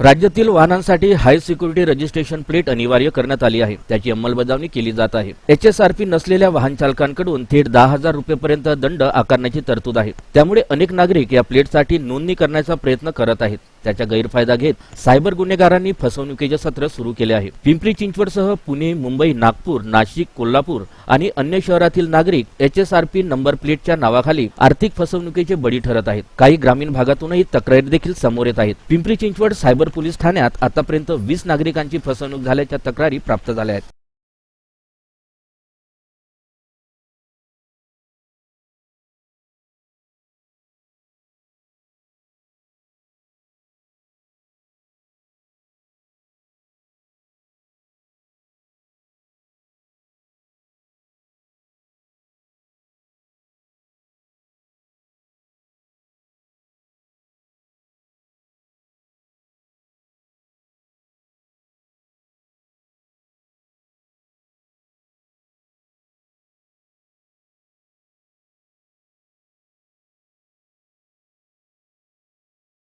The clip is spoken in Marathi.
राज्यातील वाहनांसाठी हाय सिक्युरिटी रजिस्ट्रेशन प्लेट अनिवार्य करण्यात आली आहे. त्याची अंमलबजावणी केली जात आहे. एच एस आर पी नसलेल्या वाहन चालकांकडून थेट दहा हजार रुपयेपर्यंत दंड आकारण्याची तरतूद आहे. त्यामुळे अनेक नागरिक या प्लेटसाठी नोंदणी करण्याचा प्रयत्न करत आहेत. त्याचा गैरफायदा घेत सायबर गुन्हेगारांनी फसवणुकीचे सत्र सुरू केले आहे. पिंपरी चिंचवडसह पुणे मुंबई नागपूर नाशिक कोल्हापूर आणि अन्य शहरातील नागरिक H S R P number प्लेटच्या नावाखाली आर्थिक फसवणुकीचे बळी ठरत आहेत. काही ग्रामीण भागातूनही तक्रारी देखील समोर येत आहेत. पिंपरी चिंचवड सायबर पोलीस ठाण्यात आतापर्यंत वीस नागरिकांची फसवणूक झाल्याच्या तक्रारी प्राप्त झाल्या आहेत.